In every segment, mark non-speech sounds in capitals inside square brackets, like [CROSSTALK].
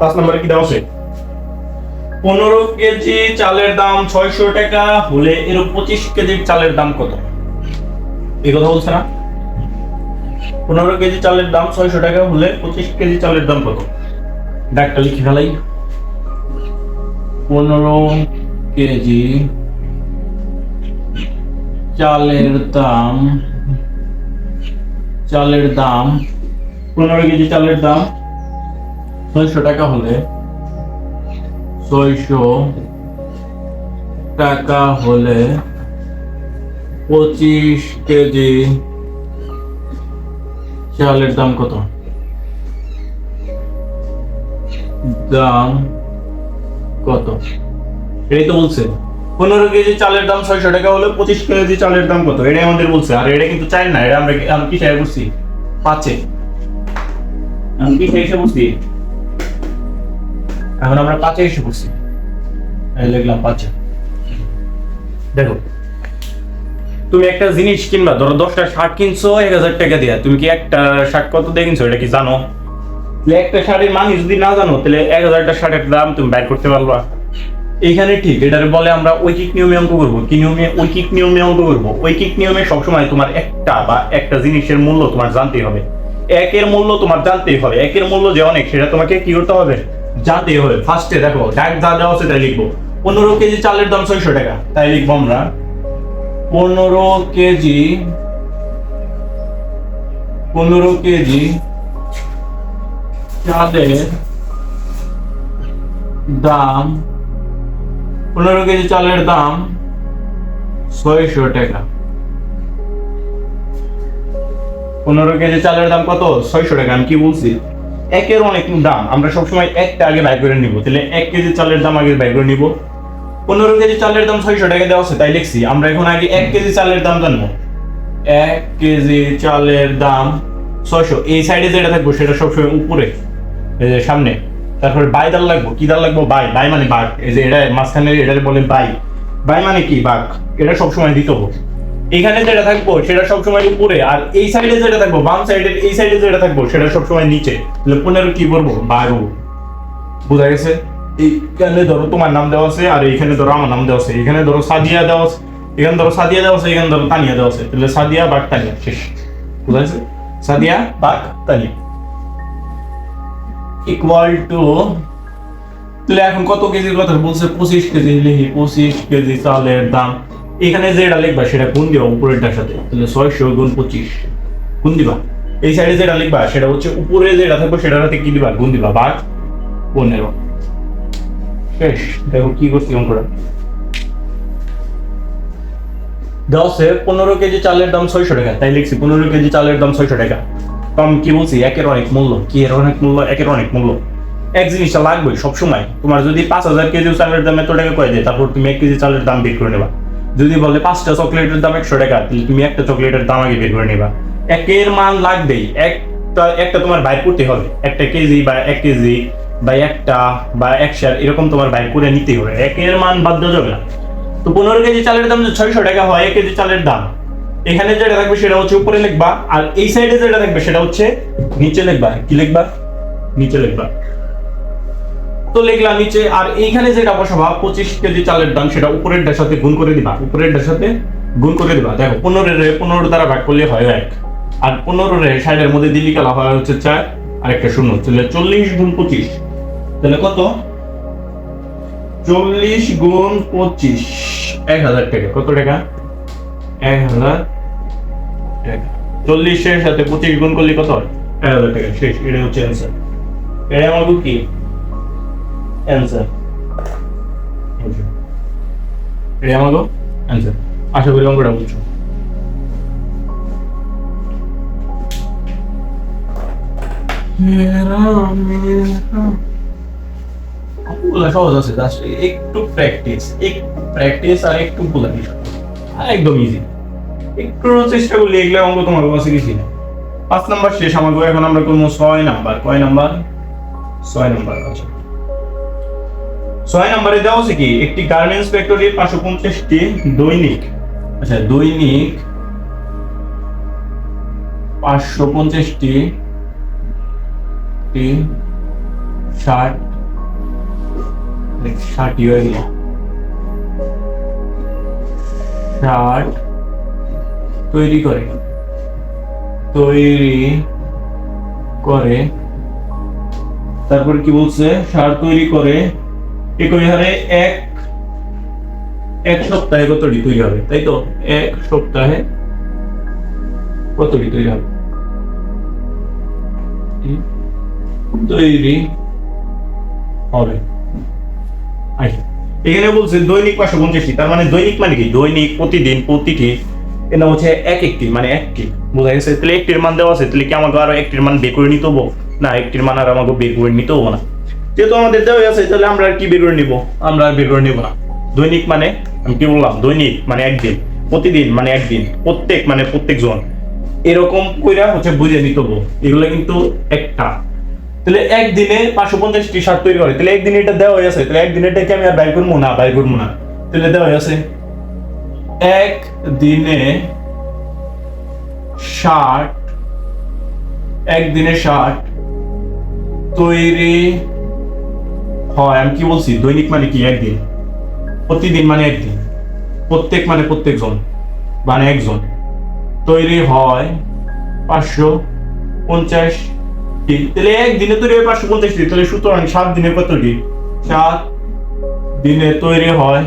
পাঁচ নম্বরে কি দেওয়া আছে? পনেরো কেজি চালের দাম ছয়শো টাকা, হলে এর পঁচিশ কেজির চালের দাম কত? এই কথা বলছে না? পনেরো কেজি চালের দাম ছয়শো টাকা, হলে পঁচিশ কেজি চালের দাম কত? ডাকটা লিখে ফেলাই। পনেরো কেজি চালের দাম চালের দাম, পনেরো কেজি চালের দাম ছয়শো টাকা হলে ছয়শো টাকা হলে পঁচিশ কেজি চালের দাম কত? দাম কত? এটাই তো বলছে, পনেরো কেজি চালের দাম ছয়শো টাকা হলে পঁচিশ কেজি চালের দাম কত? এটাই আমাদের বলছে, আর এটা কিন্তু চাই না, এটা আমরা আমি কি চাই বুঝছি পাচ্ছে। আমি কি চাই বুঝছি এখন আমরা পাঁচে বুঝছি এই লিখলাম পাঁচে। দেখো, তুমি একটা জিনিস কিনবা, ধরো দশটা শার্ট কিনছো, এক হাজার টাকা দিয়া। তুমি কি একটা শার্ট কত দিয়ে কিনছো, এটা কি জানো? একটা শার্টের মান যদি না জানো, তাহলে এক হাজারটা শার্টের দাম তুমি বাইর করতে পারবা। এইখানে ঠিক, এটার বলে আমরা ঐকিক নিয়মে অঙ্ক করব। কি নিয়মে? ঐকিক নিয়মে অঙ্ক করব। ঐকিক নিয়মে সবসময় তোমার একটা বা একটা জিনিসের মূল্য তোমার জানতেই হবে। একের মূল্য তোমার জানতেই হবে। একের মূল্য যে অনেক, সেটা তোমাকে কি করতে হবে? জানতেই হবে। ফার্স্টে দেখো ডাক যা দেওয়া আছে তাই লিখব। পনেরো কেজি চালের দাম ছয়শো টাকা, তাই লিখব আমরা। পনেরো কেজি পনেরো কেজি চালের দাম, পনেরো কেজি চালের দাম ছয়শো টাকা। পনেরো কেজি চালের দাম কত? ছয়শো টাকা, আমি কি বলছি? একের অনেক দাম। আমরা সবসময় একটা আগে বাই করে নিব। তাহলে এক কেজি চালের দাম আগে বাই করে নিব। পনেরো কেজি চালের দাম ছয়শো টাকা দেওয়া আছে তাই লিখছি। আমরা এখন আগে এক কেজি চালের দাম জানব। এক কেজি চালের দাম ছয়শো। এই সাইডে যেটা থাকব সেটা সবসময় উপরে এই যে সামনে। তারপরে বাই দাল লাগবো। কি দাল লাগবো? বাই বাই মানে বাঘ। এই যে এটা মাঝখানে এটা বলে বাই বাই মানে কি? বাঘ। এটা সবসময় দিতে হবে। এখানে যেটা থাকব, সেটা সবসময় উপরে, আর এই সাইডে যেটা থাকব, বাম সাইডের এই সাইডে যেটা থাকব, সেটা সবসময় নিচে। পনেরো কি করব? বারো। বোঝা গেছে? এইখানে ধরো তোমার নাম দেওয়া আছে, আর এইখানে ধরো আমার নাম দেওয়া আছে। এখানে ধরো সাদিয়া দেওয়া আছে এখানে ধরো সাদিয়া দেওয়া আছে এখানে ধরো তানিয়া দেওয়া আছে। তাহলে সাদিয়া, বাঘ, তানিয়া, শেষ। বোঝা গেছে? সাদিয়া, বাঘ, তানিয়া। ইকুয়াল টু তাহলে এখন কত কেজির কথা বলছে? পঁচিশ কেজি লিখি, পঁচিশ কেজি চালের দাম। এখানে যেটা লিখবা, সেটা গুণ দিবা? উপরেরটার সাথে। তাহলে ছয়শো গুণ পঁচিশ। গুণ দিবা? এই সাইডে যেটা লিখবা, সেটা হচ্ছে উপরে যেটা থাকবে, সেটার সাথে কি দিবা? গুণ দিবা। বাঘ, পনেরো। শেষ। দেখো কি করছি অঙ্কটা। দশে পনেরো কেজি চালের দাম ছয়শো টাকা। তাই লিখছি পনেরো কেজি চালের দাম ছয়শো টাকা। আমি কি বলছি? একের অনেক মূল্য। কি এর অনেক মূল্য? একের অনেক মূল্য। এক জিনিসটা লাগবে সবসময়। তোমার যদি পাঁচ হাজার কেজি চালের দাম এত টাকা কয়ে দেয়, তারপর তুমি এক কেজি চালের দাম বের করে নেবা। যদি বলে পাঁচটা চকলেটের দাম একশো টাকা তুমি একটা চকলেটের দাম আগে বের করে নেবা। একের মান লাগবেই। একটা একটা তোমার বাইর করতে হবে। একটা কেজি বা এক কেজি বা একটা বা একশার এরকম তোমার বাইর করে নিতেই হবে। একের মান বাধ্য যাবে না। তো পনেরো কেজি চালের দাম যে ছয়শো টাকা হয়, এক কেজি চালের দাম। এখানে যেটা থাকবে সেটা হচ্ছে উপরে লিখবা। আর এই সাইডে যেটা থাকবে সেটা হচ্ছে নিচে লিখবা। কি লিখবা? নিচে লিখবা। তো লিখলাম নিচে, আর এইখানে যেটা বসাবা, পঁচিশ কেজি চালের দাম, সেটা উপরেরটার সাথে গুণ করে দিবা। উপরেরটার সাথে গুণ করে দিবা। দেখো, পনেরো রে, পনেরো দ্বারা ভাগ করলে হয় এক। আর পনেরো রে, ষাটের মধ্যে দিলি কালা হয় হচ্ছে চার, আর একটা শূন্য। তাহলে চল্লিশ গুণ পঁচিশ। তাহলে কত? চল্লিশ গুণ পঁচিশ, এক হাজার টাকা। কত টাকা? এক হাজার টাকা। চল্লিশের সাথে পঁচিশ গুণ করলে কত এক হাজার টাকা। শেষ এটা হচ্ছে অ্যান্সার এটা আমার কি? অ্যান্সার আমার অ্যান্সার আশা করি অঙ্কটা বুঝছ। সহজ আছে একটু প্র্যাকটিস একটু প্র্যাকটিস আর একটু একদম ইজি একটু চেষ্টা করলে এগুলো অঙ্ক তোমার কাছে পাঁচ নাম্বার শেষ আমাকে এখন আমরা করব ছয় নাম্বার। কয় নাম্বার? ছয় নাম্বার আচ্ছা। ছয় নম্বরে দেওয়া আছে কি? একটি গার্মেন্টস ফ্যাক্টরির পাঁচশো পঞ্চাশটি দৈনিক আচ্ছা দৈনিক পাঁচশো পঞ্চাশটি টি শার্ট ষাটই হয়ে গেল। ষাট তৈরি করে। তৈরি করে। তারপর কি বলছে? সার তৈরি করে একই হারে এক এক সপ্তাহে কতটি তৈরি হবে? তাই তো? এক সপ্তাহে কতটি তৈরি হবে? তৈরি হবে। আচ্ছা এখানে বলছে দৈনিক পাঁচশো পঞ্চাশটি, তার মানে দৈনিক মানে কি? দৈনিক, প্রতিদিন, প্রতিটি এটা হচ্ছে এক একটি মানে একটি বোঝা গেছে? তাহলে একটির মান দেওয়া আছে, তাহলে কি আমাকে আরও একটির মান বের করে নিতে হব? না, একটির মান আর আমাকে বের করে নিতে হব না। যেহেতু আমাদের দেওয়া আছে তাহলে আমরা আর কি বের করে নিব? আমরা আর বের করে নিব না। দৈনিক মানে আমি কি বললাম? দৈনিক মানে একদিন প্রতিদিন মানে একদিন প্রত্যেক মানে প্রত্যেক জন এরকম কইরা হচ্ছে বুঝে নিতে এগুলো কিন্তু একটা। তাহলে একদিনে পাঁচশো পঞ্চাশটি শার্ট তৈরি করে তাহলে একদিনে এটা দেওয়া হয়েছে তাহলে একদিনে এটাকে আমি আর ব্যয় করব না? ব্যয় করব না। তাহলে দেওয়া হয়েছে এক দিনে ষাট একদিনে ষাট তৈরি হয়, আমি কি বলছি? দৈনিক মানে কি একদিন? প্রতিদিন মানে একদিন? প্রত্যেক মানে প্রত্যেক জন মানে একজন? তৈরি হয় পাঁচশো পঞ্চাশ তাহলে একদিনে তৈরি হয় পাঁচশো পঞ্চাশটি তাহলে সুতরাং সাত দিনে কতটি সাত দিনে তৈরি হয়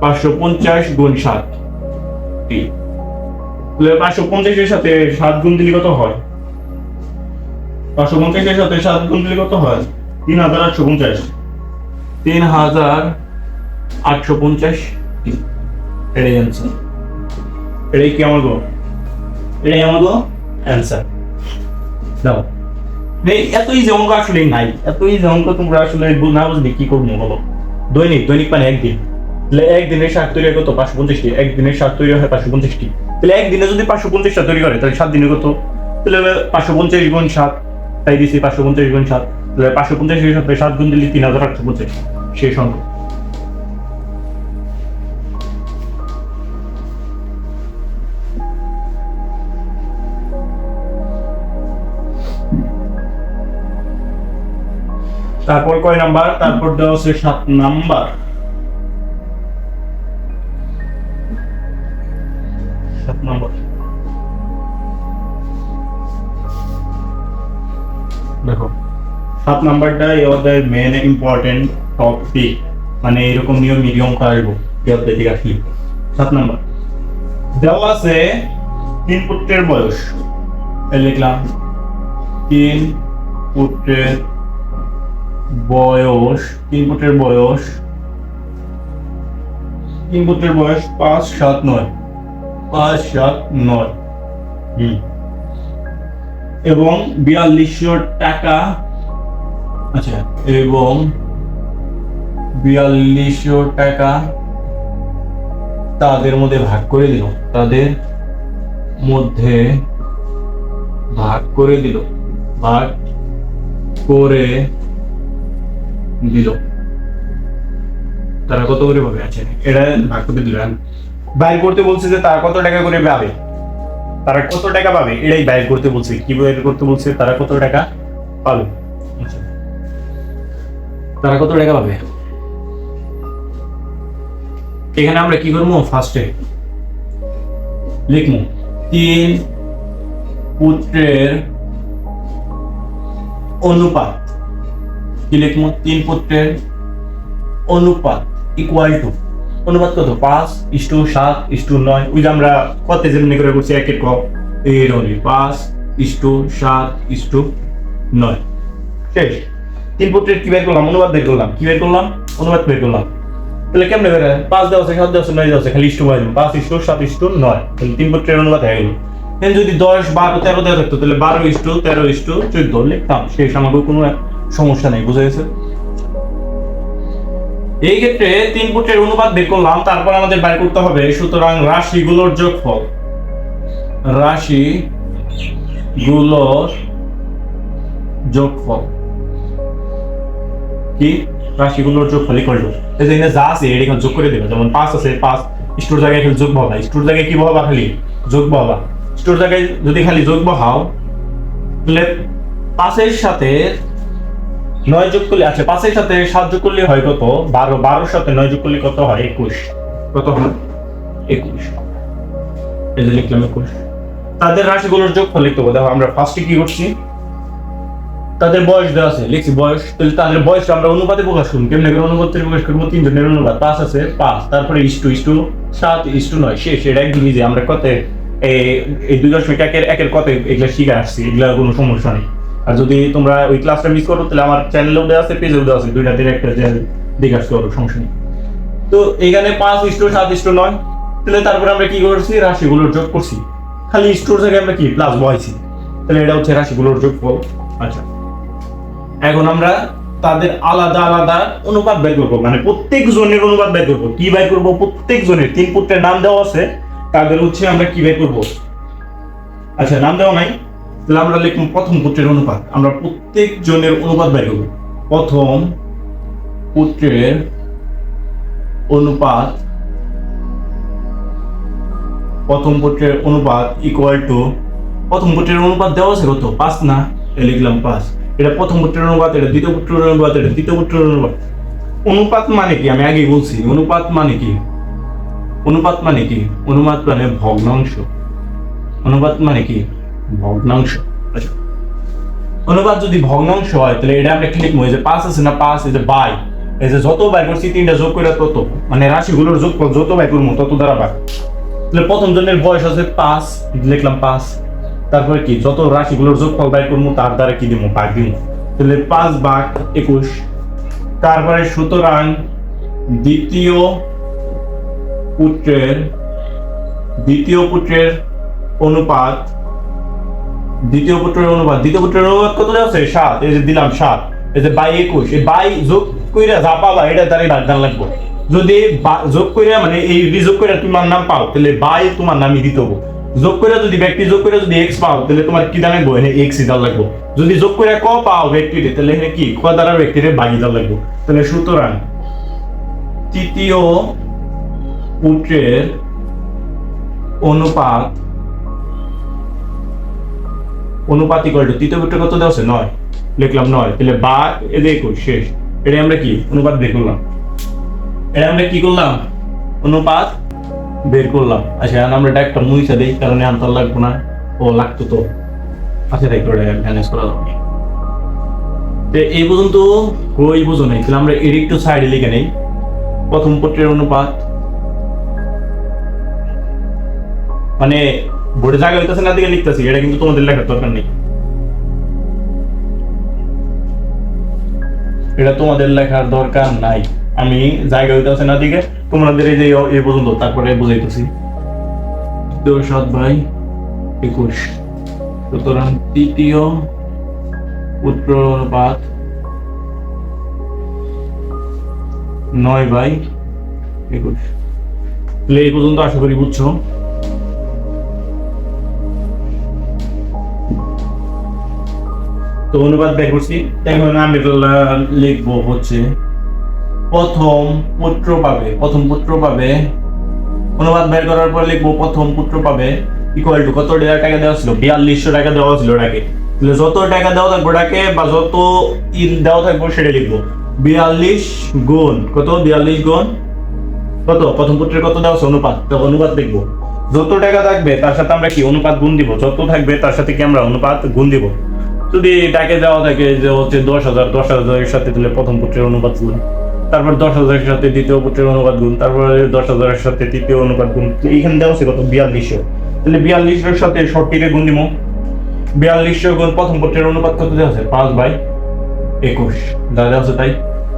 পাঁচশো পঞ্চাশ গুণ সাত তাহলে পাঁচশো পঞ্চাশের সাথে সাত গুণ দিলে কত হয়? পাঁচশো পঞ্চাশের সাথে সাত গুণ দিলে কত হয়? তিন হাজার আটশো পঞ্চাশ। তিন হাজার আটশো পঞ্চাশ। এটাই অ্যান্সার এটাই কি আমার গো এটাই আমার গো অ্যান্সার দাও। এই এত ইজি অঙ্ক আসলে নাই। এত ইজি অঙ্ক তোমরা আসলে না বুঝলে কি করব বলো? দৈনিক দৈনিক মানে একদিন। তাহলে একদিনের শাক তৈরি হয় কত? পাঁচশো পঞ্চাশটি। একদিনের শাক তৈরি হয় পাঁচশো পঞ্চাশটি। তাহলে একদিনে যদি পাঁচশো পঞ্চাশটা তৈরি করে, তাহলে সাত দিনে কত? তাহলে পাঁচশো পঞ্চাশ গুণ সাত, তাই দিছি পাঁচশো পঞ্চাশ গুণ সাত। পাঁচশো পঞ্চাশের সাথে সাত গুণ দিলে তিন হাজার আটশো পঞ্চাশ, সেই সংখ্যা। তারপর কয় নাম্বার? তারপর দেওয়া আছে সাত নাম্বার। সাত নাম্বার। দেখো সাত নাম্বারটা অধ্যায়ের মেন ইম্পর্টেন্ট টপিক মানে এরকম নিয়ম নিয়ম আসব এই অধ্যায় থেকে আসলে। সাত নাম্বার। দেওয়া আছে তিন পুত্রের বয়স। লিখলাম, তিন পুত্রের বয়স, তিন পুত্রের বয়স, তিন পুত্রের বয়স পাঁচ, সাত, নয়। পাঁচ, সাত, নয়। হুম। এবং বিয়াল্লিশশো টাকা আচ্ছা এবং বিয়াল্লিশশো টাকা তাদের মধ্যে ভাগ করে দিল। তাদের মধ্যে ভাগ করে দিল। ভাগ করে দিল। তারা কত করে পাবে? আচ্ছা এটা ভাগ করতে দিল। বাইর করতে বলছে যে তারা কত টাকা করে পাবে? তারা কত টাকা পাবে? এটাই বাইর করতে বলছে। কি বাইর করতে বলছে? তারা কত টাকা পাবে? আচ্ছা। তারা কত টাকা পাবে? এখানে আমরা কি করব? ফার্স্টে লিখব, তিন পুত্রের অনুপাত। কি লিখব? তিন পুত্রের অনুপাত ইকুয়াল টু অনুপাত কত? পাঁচ ইস্টু সাত ইস্টু নয়। ওই যে আমরা কত যেমনি করে করছি, এক ক এর পাঁচ ইস্টু সাত ইস্টু নয়। শেষ। তিন পুত্রের কি বের করলাম? অনুপাত বের করলাম। কি বের করলাম? অনুপাত বের করলাম। তাহলে কেমনে বের হয়? পাঁচ দেওয়া আছে, সাত দেওয়া আছে, নয় দেওয়া আছে, খালি ইস্টু বাজবে পাঁচ ইস্টু, সাত ইস্টু, নয়। তিন পুত্রের অনুপাত হয়ে গেল। যদি দশ, বারো, তেরো দেওয়া থাকতো, তাহলে বারো ইস্টু, তেরো ইস্টু, চোদ্দ লিখতাম। শেষ আমাকে কোনো সমস্যা নেই, বুঝা গেছে? এই ক্ষেত্রে তিন পুত্রের অনুপাত বের করলাম, তারপর আমাদের বের করতে হবে। সুতরাং রাশিগুলোর যোগফল। রাশি গুলোর যোগফল। কি? রাশিগুলোর যোগফল ইকুয়াল টু এই যে যা আছে এটা যোগ করে দেবে যেমন পাঁচ আছে পাঁচ স্টোর জায়গায় খালি যোগ বহাবা। স্টোর জায়গায় কি বহাবা খালি? যোগ বহাবা। স্টোর জায়গায় যদি খালি যোগ বহাও, তাহলে পাঁচের সাথে নয় যোগ করলে আচ্ছা পাঁচের সাথে সাত যোগ করলে হয় কত? বারো। বারোর সাথে নয় যোগ করলে কত হয়? একুশ। কত হয়? একুশ। এই যে লিখলাম একুশ। তাদের রাশিগুলোর যোগ ফল লিখতে হবে। দেখো, আমরা ফার্স্টে কি করছি? তাদের বয়স দেওয়া আছে, লিখছি বয়স, তাহলে তাদের বয়স আমরা অনুপাতে প্রকাশ করুন কেমনে করে অনুপাতে প্রকাশ করব? তিনজনের অনুপাত, পাঁচ আছে, পাঁচ। তারপরে ইস্টু ইস্টু সাত ইস্টু নয়, শেষ। এটা একদম ইজি আমরা কত এই- দুই দশমিক একের একের কত এগুলো শিখে আসছি এগুলো কোনো সমস্যা নেই। আর যদি তোমরা ওই ক্লাসটা মিস করো, তাহলে আমার চ্যানেলেও দেওয়া আছে পেজেও দেওয়া আছে, দুইটা একটা দেখে আসতে পারো সমস্যা নেই। তো এখানে পাঁচ ইস্টু সাত ইস্টু নয়। তাহলে তারপরে আমরা কি করছি? রাশিগুলোর যোগ করছি। খালি ইস্টুর জায়গায় আমরা কি? প্লাস বয়ছি তাহলে এটা হচ্ছে রাশিগুলোর যোগফল। আচ্ছা। এখন আমরা তাদের আলাদা আলাদা অনুপাত বের করব। মানে প্রত্যেক জনের অনুপাত বের করব। কি বের করব? প্রত্যেক জনের। তিন পুত্রের নাম দেওয়া আছে। তাদের হচ্ছে আমরা কি বের করব? আচ্ছা নাম দেওয়া নাই। তাহলে আমরা লিখব প্রথম পুত্রের অনুপাত আমরা প্রত্যেক জনের অনুপাত বের করব। প্রথম পুত্রের অনুপাত প্রথম পুত্রের অনুপাত ইকুয়াল টু প্রথম পুত্রের অনুপাত দেওয়া আছে কত? পাঁচ না? লিখলাম পাঁচ। এটা প্রথম পুত্রের অনুপাত এটা দ্বিতীয় পুত্রের অনুপাত এটা তৃতীয় পুত্রের অনুপাত অনুপাত মানে কি? আমি আগে বলছি, অনুপাত মানে কি? অনুপাত মানে কি? অনুপাত মানে ভগ্নাংশ। অনুপাত মানে কি? ভগ্নাংশ। আচ্ছা। অনুপাত যদি ভগ্নাংশ হয়, তাহলে এটা আমরা ক্লিক এই যে পাঁচ আছে না পাঁচ? এই যে বাই। এই যে যত বাই করছি, তিনটা যোগ করে তত। মানে রাশিগুলোর যোগ যত বাই করব, তত দ্বারা বাই। তাহলে প্রথম জনের বয়স আছে পাঁচ, লিখলাম পাঁচ। তারপরে কি, যত রাশিগুলোর যোগফল বাই করব, তার দ্বারা কি দিব? ভাগ দিব। তাহলে পাঁচ ভাগ একুশ। তারপরে সুতরাং দ্বিতীয় পুত্রের দ্বিতীয় পুত্রের অনুপাত, দ্বিতীয় পুত্রের অনুপাত, দ্বিতীয় পুত্রের অনুপাত কত আছে? সাত। এই যে দিলাম সাত। এই যে বাই একুশ। এই বাই যোগ কইরা যা পাবা এটা দ্বারাই দান লাগবো। যদি যোগ কইরা মানে এই যোগ কইরা তোমার নাম পাও, তাহলে বাই তোমার নামই দিতে হব। যোগ কইরা যদি ব্যক্তি যোগ কইরা যদি এক্স পাও, তাহলে তোমার কি লাগবো? এখানে এক্স দান লাগবো। যদি যোগ কইরা ক পাও ব্যক্তিতে, তাহলে এখানে কি? ক দ্বারা ব্যক্তিরে বাগি দান লাগবো। তাহলে সুতরাং তৃতীয় পুত্রের অনুপাত অনুপাত ইকুয়াল টু তৃতীয় পুত্র কত দেওয়া আছে? নয়। লিখলাম নয়। তাহলে বা, এ যে একুশ, শেষ। এটা আমরা কি? অনুপাত করলাম। এটা আমরা কি করলাম? অনুপাত বের করলাম। আচ্ছা এখন আমরা একটা মুইসা দিই, কারণ আন্তর লাগবো না। ও লাগতো তো। আচ্ছা তাই করে ম্যানেজ করা যাবে তো এই পর্যন্ত কই বুঝো নেই, তাহলে আমরা এর একটু সাইডে লিখে নেই। প্রথম পত্রের অনুপাত। মানে বোর্ডে জায়গা হইতেছে না দিকে লিখতেছি, এটা কিন্তু তোমাদের লেখার দরকার নেই। এটা তোমাদের লেখার দরকার নাই। আমি জায়গা হইতেছে না দিকে তোমাদের এই যে এই পর্যন্ত, তারপরে বুঝাইতেছি। দশ সাত ভাই, একুশ। সুতরাং তৃতীয় পুত্র অনুপাত নয় বাই একুশ। তাহলে এই পর্যন্ত আশা করি বুঝছ। তো অনুবাদ বের করছি। এখন আমি লিখব হচ্ছে প্রথম পুত্র পাবে, প্রথম পুত্র পাবে। অনুবাদ বের করার পর লিখব প্রথম পুত্র পাবে। ইকুয়াল টু কত টাকা দেওয়া ছিল? বিয়াল্লিশশো টাকা দেওয়া ছিল ওটাকে। তাহলে যত টাকা দেওয়া থাকবে ওটাকে বা যত ইল দেওয়া থাকবে সেটা লিখব। বিয়াল্লিশ গুণ, কত? বিয়াল্লিশ গুণ। কত? প্রথম পুত্রের কত দেওয়া আছে? অনুপাত। তো অনুপাত দেখব যত টাকা থাকবে তার সাথে আমরা কি অনুপাত গুণ দিব? যত থাকবে তার সাথে কি আমরা অনুপাত গুণ দিব? যদি টাকে দেওয়া থাকে যে হচ্ছে দশ হাজার, দশ হাজারের সাথে তাহলে প্রথম পুত্রের অনুপাত গুণ। তারপর দশ হাজারের সাথে দ্বিতীয় পুত্রের অনুপাত গুণ, তারপরে দশ হাজারের সাথে তৃতীয় অনুপাত গুণ। এইখানে দেওয়া আছে কত? বিয়াল্লিশশো তাহলে বিয়াল্লিশের সাথে শর্টিরে গুণ দিব বিয়াল্লিশশো গুণ প্রথম পুত্রের অনুপাত কত দেওয়া আছে? পাঁচ বাই একুশ। যা দেওয়া আছে তাই।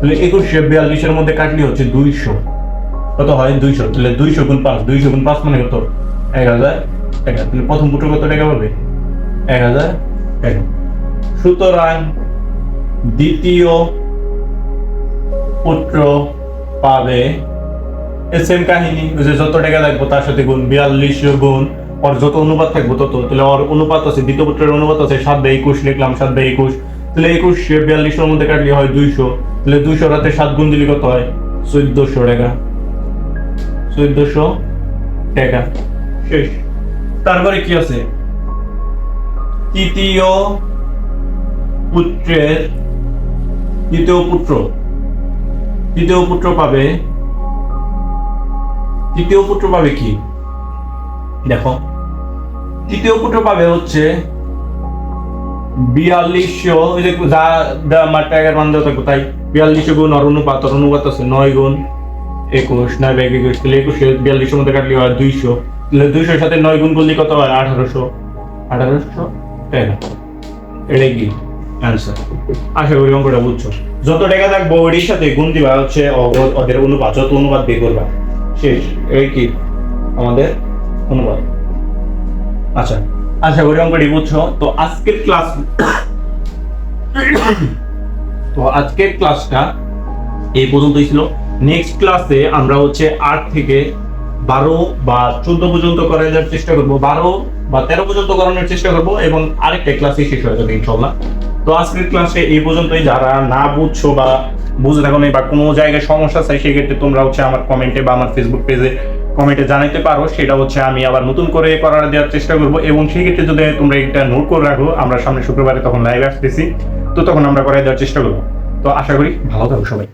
তাহলে একুশে বিয়াল্লিশের মধ্যে কাটলি হচ্ছে দুইশো। কত হয়? দুইশো। তাহলে দুইশো গুণ পাঁচ। দুইশো গুণ পাঁচ মানে কত? এক হাজার টাকা তাহলে প্রথম পুত্র কত টাকা পাবে? এক হাজার টাকা সুতরাং দ্বিতীয় পুত্র পাবে। সেম কাহিনী যে যত টাকা লাগবে তার সাথে গুণ বিয়াল্লিশশো গুণ, ওর যত অনুপাত থাকব তত। তাহলে ওর অনুপাত আছে, দ্বিতীয় পুত্রের অনুপাত আছে সাত বাই একুশ, লিখলাম সাত বাই একুশ। তাহলে একুশ বিয়াল্লিশের মধ্যে কাটলে হয় দুইশো। তাহলে দুইশো রাতে সাত গুণ দিলে কত হয়? চোদ্দশো টাকা। চোদ্দশো টাকা। শেষ। তারপরে কি আছে? তৃতীয় পুত্রের, তৃতীয় পুত্র। তৃতীয় পুত্র পাবে। তৃতীয় পুত্র পাবে কি? দেখো। তৃতীয় পুত্র পাবে হচ্ছে বিয়াল্লিশশো ওই যে যা যা মাঠটা এগারো বান্ধব থাকব তাই বিয়াল্লিশশো গুণ আর অনুপাত অনুপাত আছে নয় গুণ একুশ, নয় ব্যাগ একুশ, তাহলে একুশে বিয়াল্লিশের মধ্যে কাটলে হয় দুইশো। তাহলে দুইশোর সাথে নয় গুণ করলে কত হয়? আঠারোশো। আঠারোশো? টাকা এটাই কি? অ্যান্সার আশা করি অঙ্কটা বুঝছ। যত টাকা থাকব ওটির সাথে গুণ দিবা হচ্ছে ওদের অনুপাত, যত অনুপাত বের করবা। শেষ। এই কি? আমাদের অনুপাত। আচ্ছা। আশা করি অঙ্কটি বুঝছ? তো আজকের ক্লাস [COUGHS] তো আজকের ক্লাসটা এই পর্যন্তই ছিল। নেক্সট ক্লাসে আমরা হচ্ছে আট থেকে বারো বা চোদ্দ পর্যন্ত করানোর চেষ্টা করব। বারো বা তেরো পর্যন্ত করানোর চেষ্টা করব এবং আরেকটা ক্লাসে শেষ হয়ে যাবে ইনশাল্লাহ তো আজকের ক্লাসে এই পর্যন্তই। যারা না বুঝছ বা বুঝে থাকো বা কোনো জায়গায় সমস্যা চাই সেক্ষেত্রে তোমরা হচ্ছে আমার কমেন্টে বা আমার ফেসবুক পেজে কমেন্টে জানাইতে পারো। সেটা হচ্ছে আমি আবার নতুন করে করার দেওয়ার চেষ্টা করব এবং সেক্ষেত্রে যদি তোমরা এটা নোট করে রাখো, আমরা সামনে শুক্রবারে তখন লাইভ আসতেছি। তো তখন আমরা করাই দেওয়ার চেষ্টা করব। তো আশা করি ভালো থাকো সবাই।